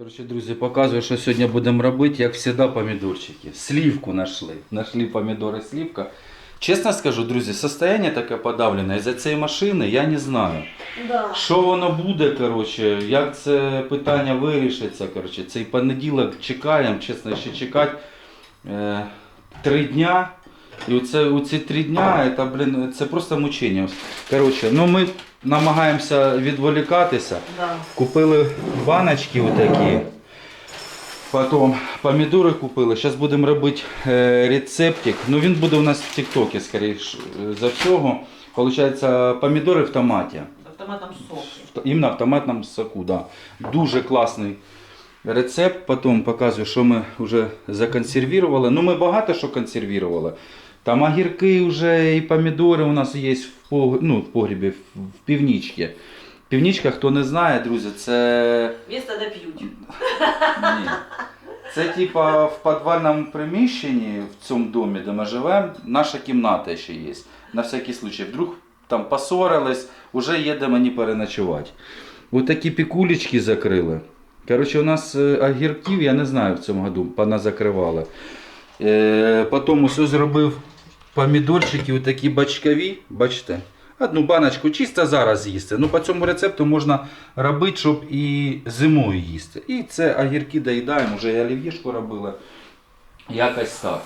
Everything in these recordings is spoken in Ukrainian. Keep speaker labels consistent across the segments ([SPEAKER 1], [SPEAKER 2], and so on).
[SPEAKER 1] Коротше, друзі, показую, що сьогодні будемо робити, як завжди, помідорчики. Слівку знайшли. Знайшли помідори слівка. Чесно скажу, друзі, состояние таке подавлене із-за цієї машини, я не знаю.
[SPEAKER 2] Да.
[SPEAKER 1] Що воно буде, коротше, як це питання вирішиться. Коротше, цей понеділок чекаємо, чесно, ще чекати е, три дня. І оце, у ці три дня це, блін, це просто мучення. Коротше, ну ми намагаємося відволікатися.
[SPEAKER 2] Да.
[SPEAKER 1] Купили баночки отакі. Потім помідори купили. Зараз будемо робити е, рецептик. Ну він буде у нас в Тіктокі, скоріше за всього. Получається, помідори в томаті.
[SPEAKER 2] В автоматном
[SPEAKER 1] Іменно в соку, да. Дуже класний рецепт. Потім показую, що ми вже законсервували. Ну, ми багато що консервували. Там огірки вже і помідори у нас є в, пог... ну, в погрібі, в, північці. Північка, хто не знає, друзі, це.
[SPEAKER 2] Место де п'ють.
[SPEAKER 1] Ні. Це типа в підвальному приміщенні в цьому домі, де ми живемо, наша кімната ще є. На всякий случай. Вдруг там поссорились, вже є де мені переночувати. Ось такі пікулечки закрили. Коротше, у нас е, огірків, я не знаю, в цьому году поназакривали. Е, потім усе зробив помідорчики, отакі бачкові, бачите? Одну баночку чисто зараз їсти. Ну, по цьому рецепту можна робити, щоб і зимою їсти. І це огірки доїдаємо, вже і олів'єшку робили. Якось так.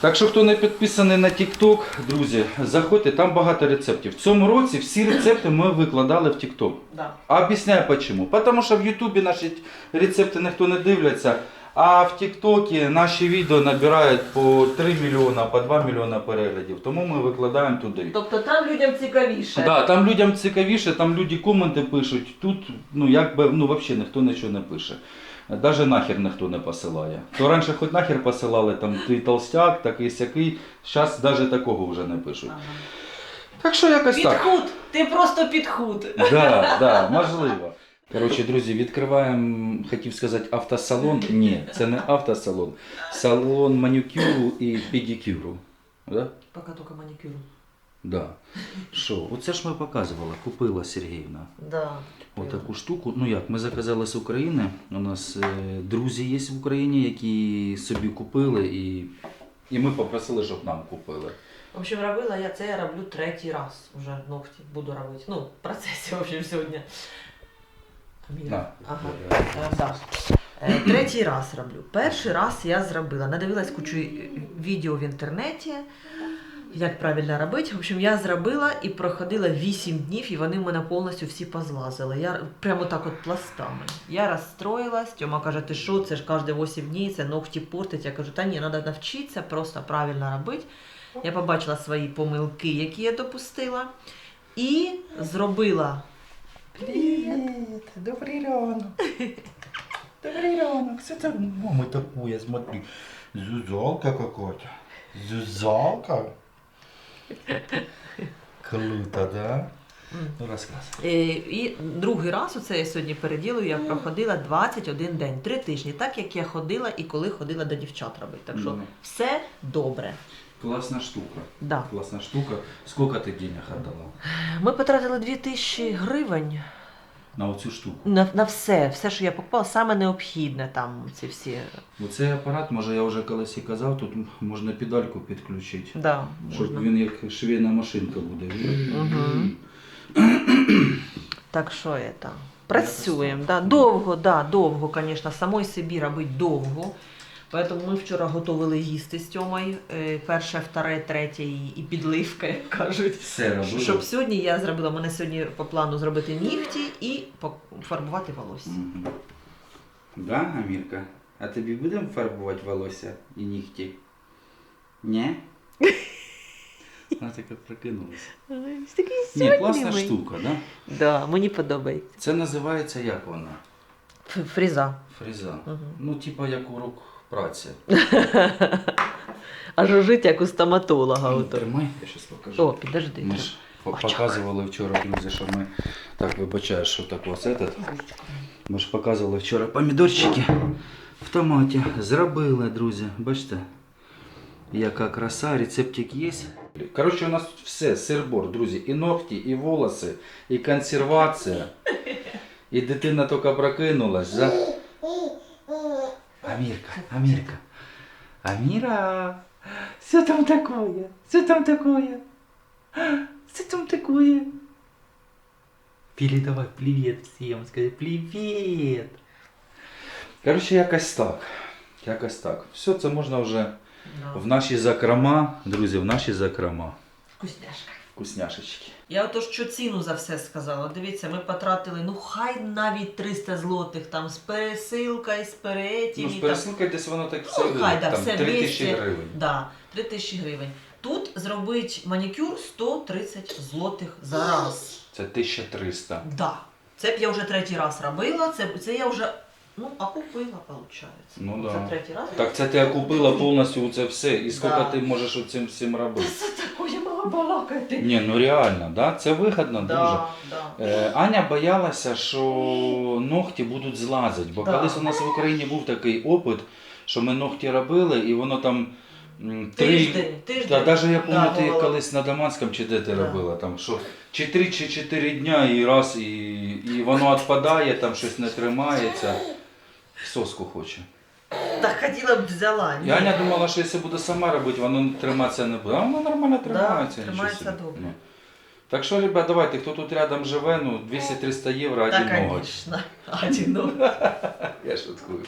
[SPEAKER 1] Так що, хто не підписаний на TikTok, друзі, заходьте, там багато рецептів. В цьому році всі рецепти ми викладали в TikTok.
[SPEAKER 2] Да.
[SPEAKER 1] Об'ясняю чому. Тому що в Ютубі наші рецепти ніхто не дивляться, а в Тіктокі наші відео набирають по 3 мільйона, по 2 мільйона переглядів. Тому ми викладаємо туди.
[SPEAKER 2] Тобто там людям цікавіше.
[SPEAKER 1] Да, там людям цікавіше, там люди коменти пишуть. Тут ну якби ну взагалі ніхто нічого не пише. Даже нахер ніхто не посилає. То раніше хоч нахер посилали, там ти толстяк, такий сякий. Зараз навіть такого вже не пишуть.
[SPEAKER 2] Ага.
[SPEAKER 1] Так що якось так.
[SPEAKER 2] Підхуд. Ти просто підхуд.
[SPEAKER 1] Да, да, можливо. Коротше, друзі, відкриваємо, хотів сказати, автосалон. Ні, це не автосалон. Салон манікюру і педикюру. Да?
[SPEAKER 2] Поки тільки манікюр.
[SPEAKER 1] Да. Що, оце ж ми показували, купила Сергіївна.
[SPEAKER 2] Да.
[SPEAKER 1] Отаку штуку. Ну як, ми заказали з України. У нас е, друзі є в Україні, які собі купили, і, і ми попросили, щоб нам купили.
[SPEAKER 2] В общем, робила я це я роблю третій раз. Уже ногті буду робити. Ну, в процесі, в общем, сьогодні. Ага. Е, да. Е, Третій раз роблю. Перший раз я зробила. Надивилась кучу е, відео в інтернеті, як правильно робити. В общем, я зробила і проходила 8 днів, і вони в мене повністю всі позлазили. Я прямо так от пластами. Я розстроїлась. Тьома каже, ти що, це ж кожні 8 днів, це ногті портить. Я кажу, та ні, треба навчитися просто правильно робити. Я побачила свої помилки, які я допустила, і зробила.
[SPEAKER 1] Привет, добрый ранок. Добрый ранок. Что это мама такое, смотри. Зузалка какая-то. Зузалка. Круто, да?
[SPEAKER 2] М.
[SPEAKER 1] Ну, рассказывай.
[SPEAKER 2] Е, І другий раз, оце я сьогодні переділую, я проходила 21 день, 3 тижні, так як я ходила і коли ходила до дівчат робити. Так що
[SPEAKER 1] Мгм.
[SPEAKER 2] все добре.
[SPEAKER 1] Классная штука.
[SPEAKER 2] Да.
[SPEAKER 1] Классная штука. Сколько ты денег отдала
[SPEAKER 2] Ми потратили 2000 гривень
[SPEAKER 1] на оцю штуку?
[SPEAKER 2] на, на все, все, що я покупала, саме необхідне там ці всі.
[SPEAKER 1] Оцей апарат, може я вже колись і казав, тут можна педальку підключити.
[SPEAKER 2] Да,
[SPEAKER 1] Щоб
[SPEAKER 2] можна.
[SPEAKER 1] він як швейна машинка буде.
[SPEAKER 2] Мгм. Так що це? Працюємо, да. довго, да, довго, звісно, самой собі робити довго. Поэтому ми вчора готували їсти з Тьомою. Е, Перше, вторе, третє і, підливка, як кажуть.
[SPEAKER 1] Все робили.
[SPEAKER 2] Щоб сьогодні я зробила, мене сьогодні по плану зробити нігті і пофарбувати волосся.
[SPEAKER 1] Мгм. Да, Амірка? А тобі будемо фарбувати волосся і нігті? Ні? Вона така прикинулася.
[SPEAKER 2] Такий
[SPEAKER 1] Ні, класна штука, да?
[SPEAKER 2] Да, мені подобається.
[SPEAKER 1] Це називається як вона?
[SPEAKER 2] Фріза.
[SPEAKER 1] Фреза.
[SPEAKER 2] Мгм.
[SPEAKER 1] Ну, типа як урок праці.
[SPEAKER 2] Аж жить як у стоматолога.
[SPEAKER 1] Ну,
[SPEAKER 2] ото.
[SPEAKER 1] Тримай, я зараз покажу.
[SPEAKER 2] О, підожди.
[SPEAKER 1] Ми ж по- показували вчора, друзі, що ми. Так, вибачаю, що так ось этот. Ми ж показували вчора помідорчики в томаті. Зробили, друзі. Бачите? Яка краса, рецептик є. Коротше, у нас тут все, сирбор, друзі. І ногті, і волоси, і консервація. І дитина тільки прокинулась. За... Амірка, Амірка. Аміра. Що там такое? Що там такое? Що там такое? Передавай привіт всім, скажи привіт. Коротше, якось так. Якось так. Все це можна вже
[SPEAKER 2] Да.
[SPEAKER 1] в наші закрома, друзі, в наші закрома.
[SPEAKER 2] Вкусняшка.
[SPEAKER 1] Вкусняшечки.
[SPEAKER 2] Я ото що ціну за все сказала. Дивіться, ми потратили, ну хай навіть 300 злотих там з пересилкою, з перетів.
[SPEAKER 1] Ну, з пересилкою десь воно так все
[SPEAKER 2] Ну, хай, да,
[SPEAKER 1] там
[SPEAKER 2] все
[SPEAKER 1] 3 тисячі гривень.
[SPEAKER 2] Да, 3 тисячі гривень. Тут зробить манікюр 130 злотих за раз.
[SPEAKER 1] Це 1300.
[SPEAKER 2] Да. Це б я вже третій раз робила, це, це я вже ну, окупила, виходить.
[SPEAKER 1] Ну
[SPEAKER 2] Це
[SPEAKER 1] да.
[SPEAKER 2] третій раз.
[SPEAKER 1] Так це ти окупила повністю це все. І скільки
[SPEAKER 2] Да.
[SPEAKER 1] ти можеш цим всім робити?
[SPEAKER 2] це таке мала балакати.
[SPEAKER 1] Ні, ну реально, да? це вигідно дуже.
[SPEAKER 2] Да, да.
[SPEAKER 1] Е, Аня боялася, що ногті будуть злазити, бо
[SPEAKER 2] Да.
[SPEAKER 1] колись у нас в Україні був такий опит, що ми ногті робили, і воно там м, три.
[SPEAKER 2] Тиждень, тиждень.
[SPEAKER 1] Та навіть я пам'ятаю, ти
[SPEAKER 2] бувало.
[SPEAKER 1] колись на Даманському чи де ти
[SPEAKER 2] Да.
[SPEAKER 1] робила, там, що чи три чи чотири дня і раз, і, і воно відпадає, там щось не тримається. Соску хоче.
[SPEAKER 2] Так хотіла б взяла.
[SPEAKER 1] І Аня думала, що якщо буде сама робити, воно триматися не буде. А воно нормально тримається. нічого
[SPEAKER 2] тримається
[SPEAKER 1] собі.
[SPEAKER 2] добре.
[SPEAKER 1] Ну. Так що, ребят, давайте, хто тут рядом живе, ну 200-300 євро
[SPEAKER 2] Так,
[SPEAKER 1] один ноготь.
[SPEAKER 2] звісно. Один ноготь.
[SPEAKER 1] Я шуткую.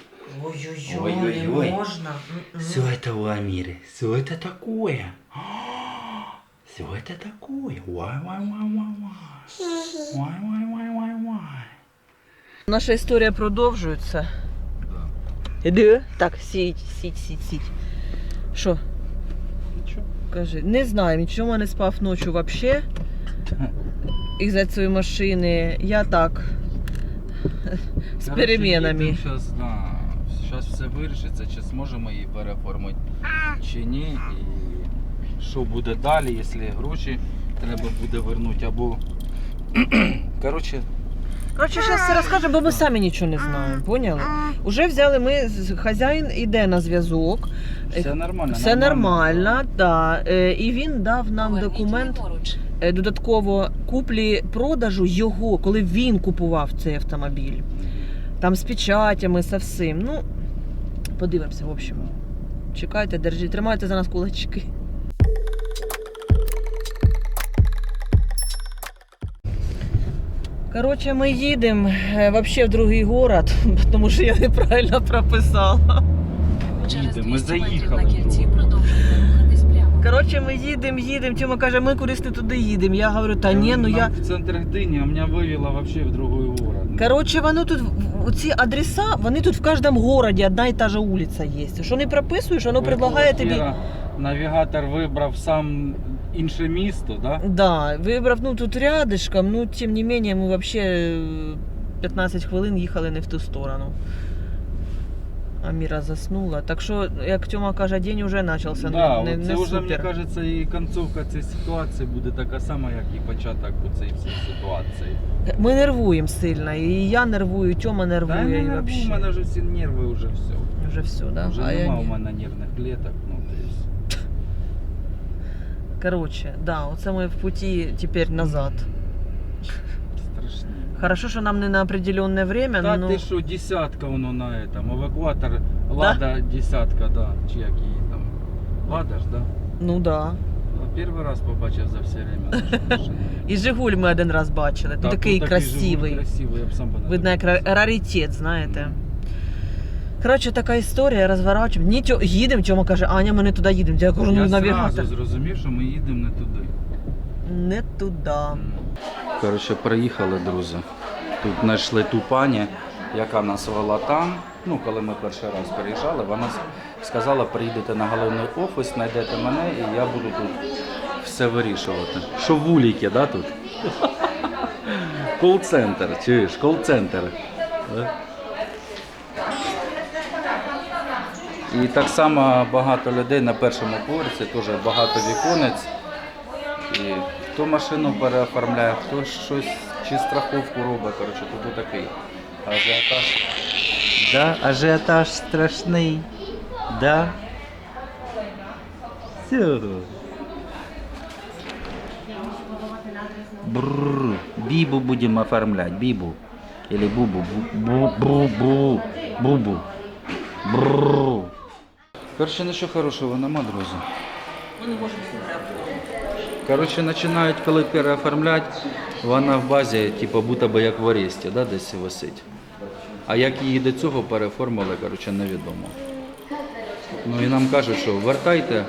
[SPEAKER 2] Ой-ой-ой,
[SPEAKER 1] Ой-ой-ой.
[SPEAKER 2] можна. М-м.
[SPEAKER 1] Все это у Амиры, все это такое. Все это такое. Вай, вай, вай, вай, вай. Вай, вай, вай, вай, вай.
[SPEAKER 2] Наша історія продовжується. Іди. Так, сіть, сіть, сіть, сіть. Що?
[SPEAKER 1] Нічого.
[SPEAKER 2] Кажи, не знаю, нічого не спав ночі взагалі. Із-за цієї машини. Я так. З перемінами.
[SPEAKER 1] Зараз, да, зараз все вирішиться, чи зможемо її переоформити, чи ні. І що буде далі, якщо гроші треба буде вернути, або. Коротше,
[SPEAKER 2] Коротше, зараз все розкажемо, бо ми самі нічого не знаємо. Поняли? Уже взяли ми, з- хазяїн іде на зв'язок.
[SPEAKER 1] все нормально.
[SPEAKER 2] Все нормально, да. Е, І він дав нам документ е, додатково куплі-продажу його, коли він купував цей автомобіль. Там з печатями, со всім. Ну, подивимося, в общем. Чекайте, держіть, тримайте за нас кулачки. Коротше, ми їдемо е, вообще в другий город, тому що я неправильно прописала.
[SPEAKER 1] Їдемо, ми заїхали.
[SPEAKER 2] Коротше, ми їдемо, їдемо. Тьома каже, ми кудись не туди їдемо. Я говорю, та ні, ну я.
[SPEAKER 1] В центр Гдыни, а меня вывело вообще в другой город.
[SPEAKER 2] Коротше, воно тут, ці адреса, вони тут в кожному городі одна і та же вулиця є. Що не прописуєш, воно предлагає тобі.
[SPEAKER 1] Навігатор вибрав сам інше місто, да?
[SPEAKER 2] Да, вибрав ну тут рядышком, ну тим не менее, ми вообще 15 хвилин їхали не в ту сторону. Аміра заснула. Так що, як Тьома каже, день уже почався.
[SPEAKER 1] да,
[SPEAKER 2] не, не,
[SPEAKER 1] це вже, мені кажеться, і концовка цієї ситуації буде така сама, як і початок у цієї всієї ситуації.
[SPEAKER 2] Ми нервуємо сильно. І я нервую, і Тьома нервує.
[SPEAKER 1] я не
[SPEAKER 2] і
[SPEAKER 1] нервую,
[SPEAKER 2] вообще.
[SPEAKER 1] у мене вже всі нерви, вже все.
[SPEAKER 2] Вже все, да?
[SPEAKER 1] Вже
[SPEAKER 2] а я
[SPEAKER 1] нема у мене нервних клеток, ну.
[SPEAKER 2] Коротше, да, оце ми в путі тепер назад.
[SPEAKER 1] Страшно.
[SPEAKER 2] Хорошо, що нам не на определенне время,
[SPEAKER 1] Та
[SPEAKER 2] ну
[SPEAKER 1] ти що, десятка воно на этом, евакуатор, Лада десятка, да, чи як її там. Лада ж, да?
[SPEAKER 2] ну да.
[SPEAKER 1] А Перший раз побачив за все время нашу машину.
[SPEAKER 2] І Жигуль ми один раз бачили.
[SPEAKER 1] Та,
[SPEAKER 2] такий
[SPEAKER 1] тут
[SPEAKER 2] красивий.
[SPEAKER 1] Жигуль красивий, я б сам би не
[SPEAKER 2] Видно, як
[SPEAKER 1] догадався.
[SPEAKER 2] ра- раритет, знаєте. Коротше, така історія, розворачуємо. Ні, тьо, їдемо, Тьома каже, Аня, ми не туди їдемо. Я кажу, ну
[SPEAKER 1] Я
[SPEAKER 2] навігатор.
[SPEAKER 1] зразу зрозумів, що ми їдемо не туди.
[SPEAKER 2] Не туди.
[SPEAKER 1] Коротше, приїхали, друзі. Тут знайшли ту пані, яка нас вела там. Ну, коли ми перший раз переїжджали, вона с- сказала, приїдете на головний офіс, знайдете мене і я буду тут все вирішувати. Що в Уліки, да, тут? Кол-центр, чуєш, кол-центр. Да? І так само багато людей на першому поверсі, теж багато віконець. І хто машину переоформляє, хто щось чи страховку робить. Коротше, тут такий ажіотаж. Да, ажіотаж страшний. Да. Все. Бррр. Бибу будем оформлять, Бибу. Или Бубу. Бу-бу-бу. Бубу. Брррр. Коротше, нічого хорошого нема, друзі.
[SPEAKER 2] Ну.
[SPEAKER 1] Коротше, починають, коли переоформляти, вона в базі, типу, будто би як в аресті, да, десь висить. А як її до цього переоформили, коротше, невідомо. Ну і нам кажуть, що вертайте,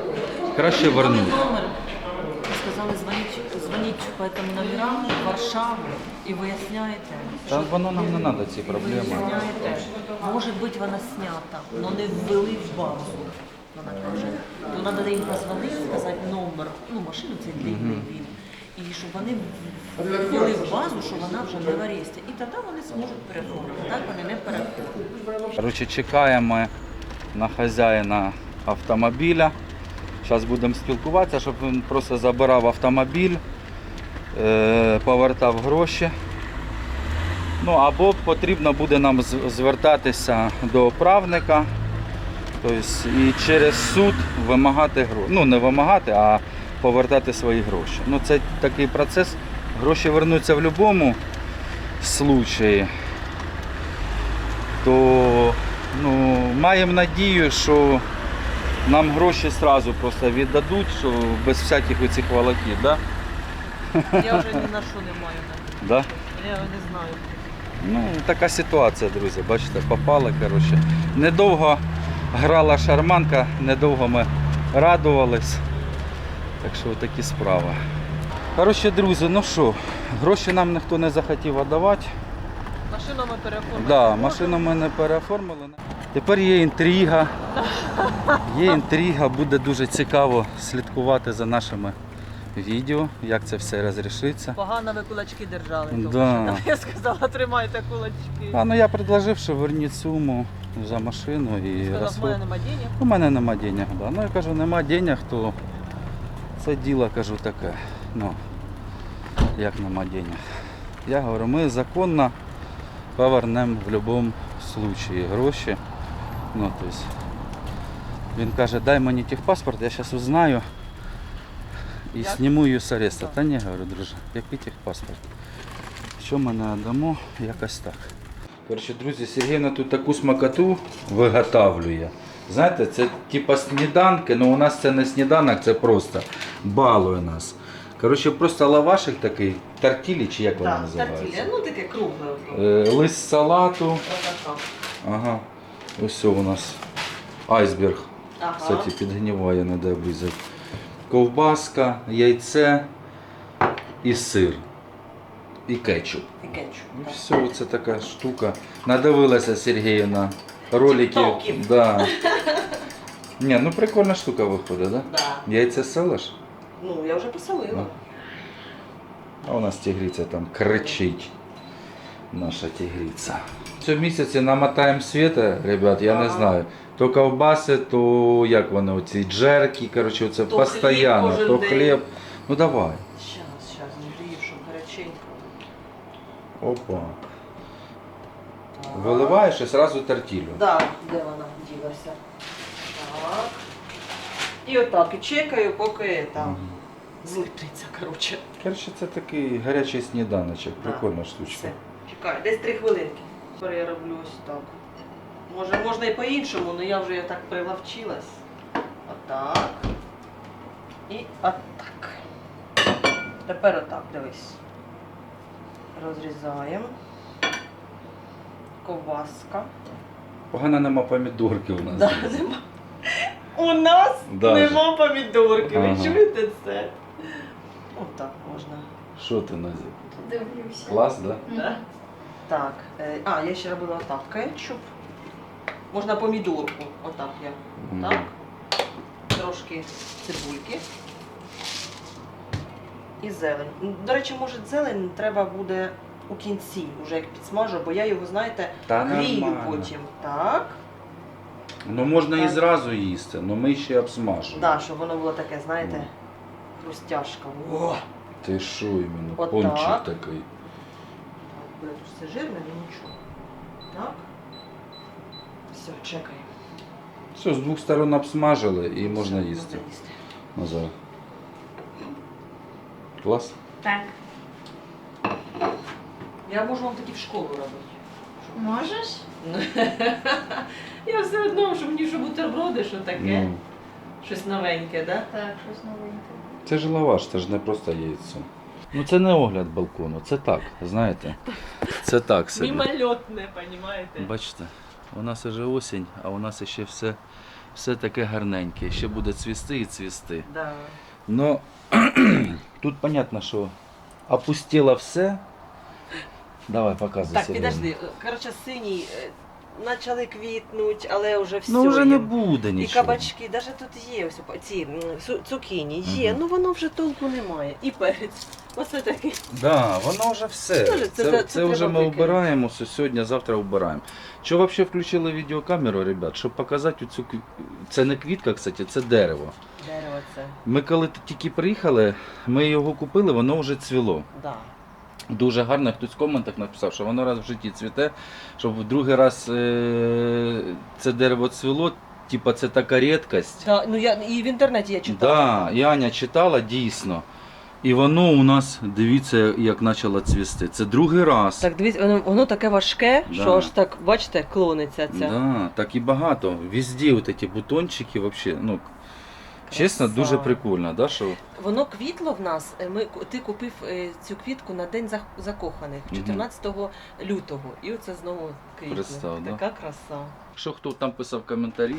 [SPEAKER 1] краще вернуть.
[SPEAKER 2] По этому номерам в Варшаву і виясняєте.
[SPEAKER 1] Та воно нам не треба ці проблеми.
[SPEAKER 2] Виясняєте. Може бути вона снята, але не ввели в базу. Вона каже. То треба їм позвонити, сказати номер, ну машину це длинний він. І щоб вони ввели в базу, що вона вже не в аресті. І тоді вони зможуть переформити. Так вони не переформлять.
[SPEAKER 1] Коротше, чекаємо на хазяїна автомобіля. Зараз будемо спілкуватися, щоб він просто забирав автомобіль, повертав гроші. Ну або потрібно буде нам звертатися до правника тобто, і через суд вимагати гроші. Ну, не вимагати, а повертати свої гроші. Ну, це такий процес. Гроші вернуться в будь-якому случаї то ну, маємо надію, що нам гроші одразу просто віддадуть, що без всяких оцих волоків, да?
[SPEAKER 2] Я вже ні на що не маю.
[SPEAKER 1] Да?
[SPEAKER 2] Я не знаю.
[SPEAKER 1] Ну, така ситуація, друзі, бачите, попали, коротше. Недовго грала шарманка, недовго ми радувались. Так що такі справи. Коротше, друзі, ну що, гроші нам ніхто не захотів віддавати.
[SPEAKER 2] Машину ми переоформили.
[SPEAKER 1] Да, машину ми не переоформили. Тепер є інтрига. Є інтрига, буде дуже цікаво слідкувати за нашими відео, як це все розрішиться.
[SPEAKER 2] Погано ви кулачки держали. тому
[SPEAKER 1] Да.
[SPEAKER 2] що Я сказала, тримайте кулачки.
[SPEAKER 1] А ну я предложив, що верніть суму за машину і
[SPEAKER 2] Сказав,
[SPEAKER 1] розход.
[SPEAKER 2] мене нема денег.
[SPEAKER 1] У мене нема денег, да. Ну я кажу, нема денег, то це діло кажу таке. Ну, як нема денег. Я говорю, ми законно повернемо в будь-якому випадку гроші. Ну, то есть, він каже, дай мені техпаспорт, я зараз узнаю і зніму її з ареста. Та ні, говорю, друже, який техпаспорт? Що ми не дамо, якось так. Коротше, друзі, Сергійна тут таку смакоту виготовлює. Знаєте, це типа сніданки, але у нас це не сніданок, це просто балує нас. Коротше, просто лавашик такий, тартілі чи як вона називається?
[SPEAKER 2] ну таке кругле.
[SPEAKER 1] Е, лист салату. Ага. Ось у нас айсберг.
[SPEAKER 2] Ага.
[SPEAKER 1] Кстати, підгніває, не де обрізати. Ковбаска, яйце і сир. І кетчуп.
[SPEAKER 2] І кетчуп. Так.
[SPEAKER 1] все, це така штука. Надивилася Сергіївна роликів.
[SPEAKER 2] Тіктоків.
[SPEAKER 1] Да. Ні, ну прикольна штука виходить, да?
[SPEAKER 2] Да.
[SPEAKER 1] Яйце селиш?
[SPEAKER 2] Ну, я вже посолила.
[SPEAKER 1] Ну. А у нас тигриця там кричить. Наша тигриця. В цьому місяці намотаємо світа, ребят, я не знаю. То ковбаси, то як вони, оці джерки, коротше, це
[SPEAKER 2] То
[SPEAKER 1] постійно,
[SPEAKER 2] хліб кожен
[SPEAKER 1] то
[SPEAKER 2] день.
[SPEAKER 1] хліб. Ну давай.
[SPEAKER 2] Щас, щас, не грію, щоб гаряченько.
[SPEAKER 1] Опа.
[SPEAKER 2] Так.
[SPEAKER 1] Виливаєш і одразу тортілю.
[SPEAKER 2] Да, де вона ділася? Так. І отак, і чекаю, поки там
[SPEAKER 1] Мгм.
[SPEAKER 2] злиплеться, коротше.
[SPEAKER 1] Коротше, це такий гарячий сніданочок,
[SPEAKER 2] Да.
[SPEAKER 1] прикольна штучка.
[SPEAKER 2] Все, чекаю, десь три хвилинки. Тепер я роблю ось так. Може, можна і по-іншому, але я вже так приловчилась. Отак. І отак. Тепер отак, дивись. Розрізаємо. Ковбаска.
[SPEAKER 1] Погано нема помідорки у нас.
[SPEAKER 2] Да, нема. У нас
[SPEAKER 1] Даже.
[SPEAKER 2] нема помідорки, ви чуєте це? Отак можна.
[SPEAKER 1] Що ти Назі?
[SPEAKER 3] Дивлюся.
[SPEAKER 1] Клас, да?
[SPEAKER 2] Да? Так. е, А, я ще робила отак. Кетчуп. Можна помідорку. Отак я. Так. Трошки цибульки. І зелень. До речі, може зелень треба буде у кінці, вже як підсмажу, бо я його, знаєте,
[SPEAKER 1] Та
[SPEAKER 2] грію потім. Так.
[SPEAKER 1] Ну можна і зразу їсти, але ми ще обсмажимо.
[SPEAKER 2] Да, щоб воно було таке, знаєте,
[SPEAKER 1] Ну.
[SPEAKER 2] хрустяшка. О!
[SPEAKER 1] Ти що іменно? Пончик такий.
[SPEAKER 2] Так, Це жирне, але нічого. Так. Все, чекай.
[SPEAKER 1] Все, з двох сторон обсмажили і можна
[SPEAKER 2] Все,
[SPEAKER 1] їсти.
[SPEAKER 2] Можна їсти.
[SPEAKER 1] Назар. Клас?
[SPEAKER 3] Так.
[SPEAKER 2] Я можу вам таки в школу робити.
[SPEAKER 3] Можеш?
[SPEAKER 2] Я все одно що мені що бутерброди, що таке?
[SPEAKER 1] Ну,
[SPEAKER 2] Щось новеньке, да?
[SPEAKER 4] Так, щось новеньке.
[SPEAKER 1] це ж лаваш, це ж не просто яйцо. Ну це не огляд балкону, це так, знаєте. Це так собі.
[SPEAKER 2] Мімольотне, понімаєте?
[SPEAKER 1] Бачите, у нас вже осінь, а у нас ще все, все таке гарненьке. Ще буде цвісти і цвісти.
[SPEAKER 2] Да.
[SPEAKER 1] Но тут понятно, що опустіло все. Давай, показуй.
[SPEAKER 2] Так, підожди. Коротше, синій е, почали квітнуть, але вже все.
[SPEAKER 1] Ну вже не буде
[SPEAKER 2] І
[SPEAKER 1] нічого.
[SPEAKER 2] кабачки, навіть тут є ось ці м, цу- цукіні, є,
[SPEAKER 1] Мгм.
[SPEAKER 2] ну воно вже толку немає. І перець. Оце такий.
[SPEAKER 1] Да, воно вже все.
[SPEAKER 2] Це-
[SPEAKER 1] Це,
[SPEAKER 2] це-
[SPEAKER 1] це,
[SPEAKER 2] це
[SPEAKER 1] вже
[SPEAKER 2] треба
[SPEAKER 1] ми
[SPEAKER 2] викинути.
[SPEAKER 1] вбираємо, сьогодні, завтра вбираємо. Що взагалі включили відеокамеру, ребят, щоб показати цю Це не квітка, кстати, це дерево.
[SPEAKER 2] Дерево це.
[SPEAKER 1] Ми коли тільки приїхали, ми його купили, воно вже цвіло.
[SPEAKER 2] Да.
[SPEAKER 1] Дуже гарно хтось в коментах написав, що воно раз в житті цвіте, щоб в другий раз е- це дерево цвіло, типа це така рідкость.
[SPEAKER 2] Да, ну я і в інтернеті я читала.
[SPEAKER 1] Да, і Аня читала дійсно. І воно у нас, дивіться, як почало цвісти. Це другий раз.
[SPEAKER 2] Так дивіться, воно, воно таке важке,
[SPEAKER 1] Да.
[SPEAKER 2] що аж так, бачите, клониться ця.
[SPEAKER 1] Да, так і багато. Везде от ці бутончики, вообще, ну, чесно, дуже прикольно, да, що
[SPEAKER 2] Воно квітло в нас. е, Ми ти купив е, цю квітку на день зах- закоханих,
[SPEAKER 1] Мгм.
[SPEAKER 2] 14 лютого. І оце знову квітло.
[SPEAKER 1] Представ, да?
[SPEAKER 2] Така краса.
[SPEAKER 1] Якщо хто там писав коментарі,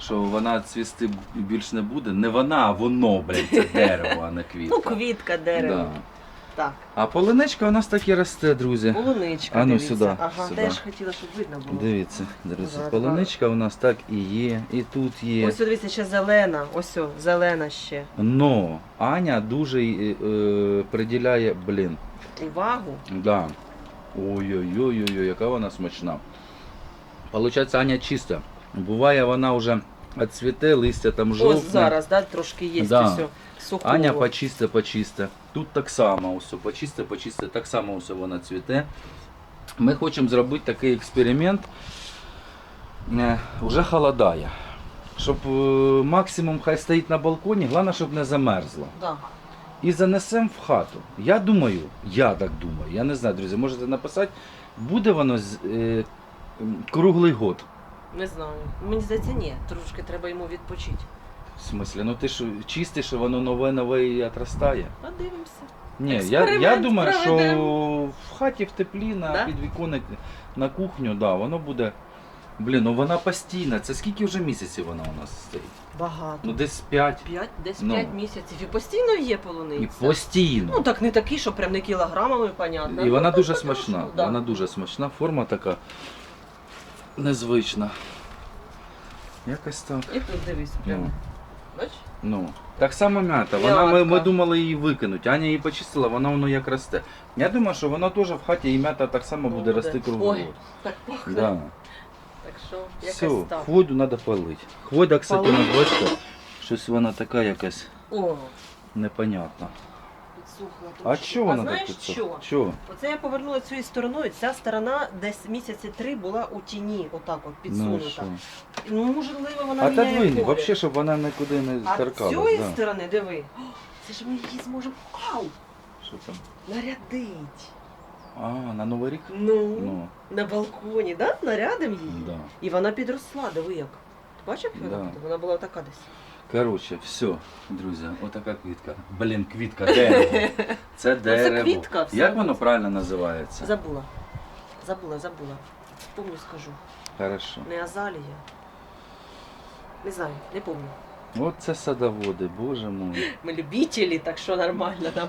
[SPEAKER 1] що вона цвісти більш не буде, не вона, а воно, блядь, це дерево, а не квітка.
[SPEAKER 2] Ну, квітка, дерево.
[SPEAKER 1] Да.
[SPEAKER 2] Так,
[SPEAKER 1] А полиничка у нас так і росте, друзі.
[SPEAKER 2] полуничка.
[SPEAKER 1] А ну,
[SPEAKER 2] дивіться.
[SPEAKER 1] сюди,
[SPEAKER 2] Ага,
[SPEAKER 1] сюди.
[SPEAKER 2] теж хотіла, щоб видно було.
[SPEAKER 1] Дивіться, друзі,
[SPEAKER 2] Зараз,
[SPEAKER 1] полуничка у нас так і є, і тут є.
[SPEAKER 2] Ось дивіться, ще зелена. Ось о, зелена ще.
[SPEAKER 1] Но Аня дуже е, е, приділяє, блін,
[SPEAKER 2] Увагу.
[SPEAKER 1] да. Ой-ой-ой, яка вона смачна. Получається, Аня чиста. Буває, вона вже відцвіте, листя там жовтне.
[SPEAKER 2] Ось зараз, да, трошки є
[SPEAKER 1] Да.
[SPEAKER 2] ось сухого.
[SPEAKER 1] Аня почисте, почисте. Тут так само все, почисте, почисте, так само все вона цвіте. Ми хочемо зробити такий експеримент. Е, Уже холодає. Щоб е, максимум хай стоїть на балконі, головне, щоб не замерзло.
[SPEAKER 2] Да.
[SPEAKER 1] І занесемо в хату. Я думаю, я так думаю, я не знаю, друзі, можете написати, буде воно з- е, круглий год.
[SPEAKER 2] Не знаю. Мені здається, ні. Трошки треба йому відпочити.
[SPEAKER 1] В смислі, ну ти ж чистиш, і воно нове нове і отростає.
[SPEAKER 2] Подивимося.
[SPEAKER 1] Ні, я,
[SPEAKER 2] Експеримент
[SPEAKER 1] я думаю, що
[SPEAKER 2] проведемо.
[SPEAKER 1] в хаті в теплі на
[SPEAKER 2] Да?
[SPEAKER 1] підвіконник на кухню, да, воно буде. Блін, ну вона постійна. Це скільки вже місяців вона у нас стоїть?
[SPEAKER 2] Багато.
[SPEAKER 1] Ну десь 5.
[SPEAKER 2] П'ять, десь
[SPEAKER 1] Ну.
[SPEAKER 2] п'ять місяців. І постійно є полуниця.
[SPEAKER 1] І постійно.
[SPEAKER 2] Ну так не такі, що прям не кілограмами, понятно.
[SPEAKER 1] І вона
[SPEAKER 2] Ну,
[SPEAKER 1] дуже смачна.
[SPEAKER 2] да.
[SPEAKER 1] Вона дуже смачна, форма така незвична. Якось так.
[SPEAKER 2] І тут дивись, прям.
[SPEAKER 1] Ну.
[SPEAKER 2] Бач?
[SPEAKER 1] Ну, так само м'ята. Вона, ми, ми думали її викинути. Аня її почистила, вона воно як росте. Я думаю, що вона теж в хаті і м'ята так само буде
[SPEAKER 2] Буде.
[SPEAKER 1] рости кругом
[SPEAKER 2] Ой. Так пахне.
[SPEAKER 1] Да.
[SPEAKER 2] Так що,
[SPEAKER 1] Все,
[SPEAKER 2] якось так.
[SPEAKER 1] хвойду треба палити. Хвойда, кстати, у нас бачите, щось вона така якась
[SPEAKER 2] О,
[SPEAKER 1] непонятна.
[SPEAKER 2] Підсухла
[SPEAKER 1] А
[SPEAKER 2] трошки.
[SPEAKER 1] що вона так
[SPEAKER 2] знаєш
[SPEAKER 1] підсохла?
[SPEAKER 2] що?
[SPEAKER 1] Що?
[SPEAKER 2] Оце я повернула цією стороною. Ця сторона десь місяці три була у тіні, отак от
[SPEAKER 1] Ну, і
[SPEAKER 2] підсунута.
[SPEAKER 1] що?
[SPEAKER 2] Ну, можливо, вона
[SPEAKER 1] А
[SPEAKER 2] міняє
[SPEAKER 1] двинь,
[SPEAKER 2] колір.
[SPEAKER 1] взагалі, щоб вона нікуди не
[SPEAKER 2] А з
[SPEAKER 1] торкалась.
[SPEAKER 2] цієї
[SPEAKER 1] Да.
[SPEAKER 2] сторони, диви. О, Це ж ми її зможемо ау,
[SPEAKER 1] Що там?
[SPEAKER 2] нарядить.
[SPEAKER 1] А, на Новий рік?
[SPEAKER 2] Ну,
[SPEAKER 1] Ну,
[SPEAKER 2] на балконі, да? нарядимо її.
[SPEAKER 1] да.
[SPEAKER 2] І вона підросла, диви як. Ти бачив, як вона?
[SPEAKER 1] Да.
[SPEAKER 2] Вона була така десь.
[SPEAKER 1] Коротше, все, друзі, отака квітка. Блін, квітка, дерево. Це дерево.
[SPEAKER 2] квітка, все.
[SPEAKER 1] Як воно правильно називається?
[SPEAKER 2] Забула. Забула, забула. Помню, скажу.
[SPEAKER 1] Хорошо.
[SPEAKER 2] Не азалія. Не знаю, не помню.
[SPEAKER 1] От це садоводи, боже мой.
[SPEAKER 2] Ми любителі, так що нормально нам.